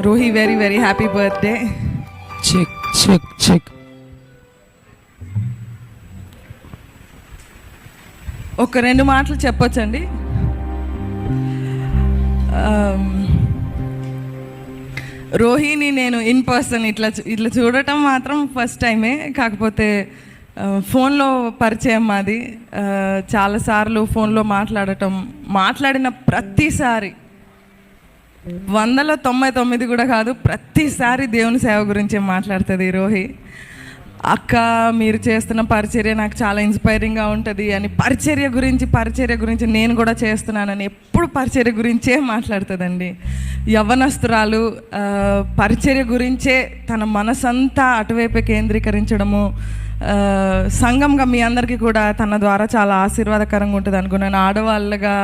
Rohi very very happy birthday check check check ఒక రెండు మాటలు చెప్పొచ్చండి. ఆమ్, రోహిని నేను ఇన్ పర్సన్ ఇట్లా ఇట్లా చూడటం మాత్రం ఫస్ట్ టైమే కాకపోతే ఆ, ఫోన్లో పరిచయం మాది. ఆ, చాలాసార్లు ఫోన్లో మాట్లాడటం మాట్లాడిన ప్రతిసారి వందలో తొంభై తొమ్మిది కూడా కాదు ప్రతిసారి దేవుని సేవ గురించే మాట్లాడుతుంది రోహి. అక్క మీరు చేస్తున్న పరిచర్య నాకు చాలా ఇన్స్పైరింగ్గా ఉంటుంది అని పరిచర్య గురించి పరిచర్య గురించి నేను కూడా చేస్తున్నానని ఎప్పుడు పరిచర్య గురించే మాట్లాడుతుందండి. యవ్వనస్తురాలు పరిచర్య గురించే తన మనసంతా అటువైపే కేంద్రీకరించడము సంఘంగా మీ అందరికీ కూడా తన ద్వారా చాలా ఆశీర్వాదకరంగా ఉంటుంది అనుకున్నాను. ఆడవాళ్ళగా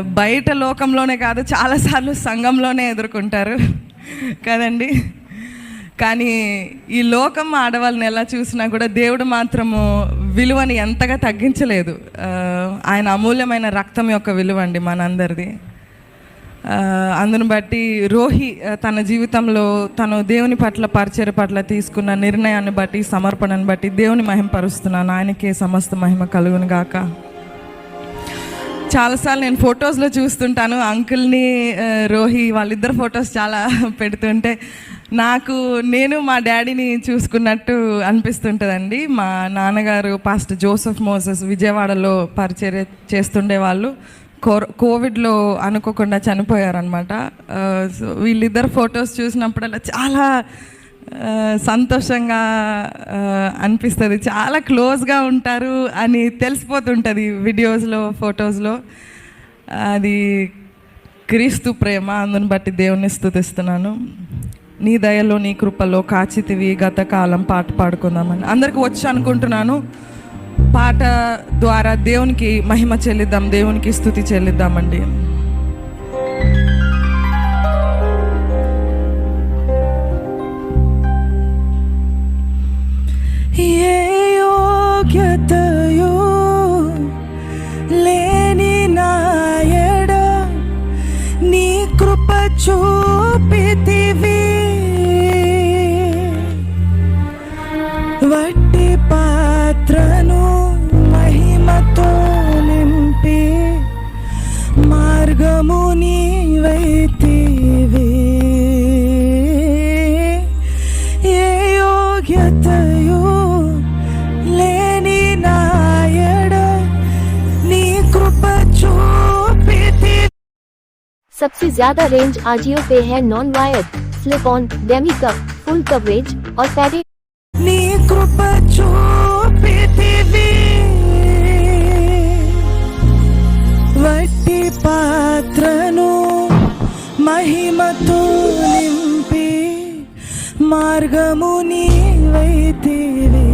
బయట లోకంలోనే కాదు చాలాసార్లు సంఘంలోనే ఎదుర్కొంటారు కదండి. కానీ ఈ లోకం ఆడవాళ్ళని ఎలా చూసినా కూడా దేవుడు మాత్రము విలువని ఎంతగా తగ్గించలేదు. ఆయన అమూల్యమైన రక్తం యొక్క విలువ అండి మనందరిది. ఆ, అందును బట్టి రోహి తన జీవితంలో తను దేవుని పట్ల పరిచయ పట్ల తీసుకున్న నిర్ణయాన్ని బట్టి సమర్పణను బట్టి దేవుని మహిమపరుస్తున్నాను ఆయనకే సమస్త మహిమ కలుగును గాక. చాలాసార్లు నేను ఫొటోస్లో చూస్తుంటాను. అంకుల్ని రోహి వాళ్ళిద్దరు ఫొటోస్ చాలా పెడుతుంటే నాకు నేను మా డాడీని చూసుకున్నట్టు అనిపిస్తుంటుందండి. మా నాన్నగారు పాస్ట్ జోసెఫ్ మోసెస్ విజయవాడలో పరిచర్య చేస్తుండే వాళ్ళు కో కోవిడ్లో అనుకోకుండా చనిపోయారనమాట సో వీళ్ళిద్దరు ఫొటోస్ చూసినప్పుడల్లా చాలా సంతోషంగా అనిపిస్తుంది. చాలా క్లోజ్గా ఉంటారు అని తెలిసిపోతుంటుంది వీడియోస్లో ఫొటోస్లో. అది క్రీస్తు ప్రేమ అందుని బట్టి దేవుణ్ణి స్థుతిస్తున్నాను. నీ దయలో నీ కృపలో కాచితివి గత కాలం పాట పాడుకుందామని. అందరికి వచ్చి అనుకుంటున్నాను. పాట ద్వారా దేవునికి మహిమ చెల్లిద్దాం దేవునికి స్థుతి చెల్లిద్దామండి. ఏ యోగ్యతయు లేని నాయడ నీ కృప చూపితివి. सबसे ज्यादा रेंज आजियो पे है non wired slip on demi cup full coverage और पैडेड నీ కృప చూపితివి వట్టి పాత్రను మహిమతో నింపి మార్గము నీవైతివి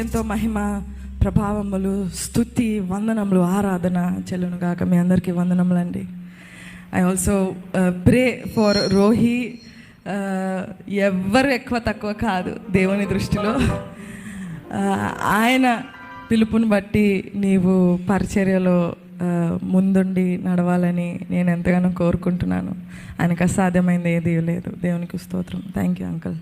ఎంతో మహిమ ప్రభావములు స్థుతి వందనములు ఆరాధన చెల్లును గాక మీ అందరికీ వందనములండి. I also pray for Rohi ఎవ్వరు ఎక్కువ తక్కువ కాదు దేవుని దృష్టిలో. Uh, ఆయన పిలుపుని బట్టి నీవు పరిచర్యలో uh, ముందుండి నడవాలని నేను ఎంతగానో కోరుకుంటున్నాను. ఆయనకు అసాధ్యమైంది ఏదీ లేదు. దేవునికి స్తోత్రం. Thank you uncle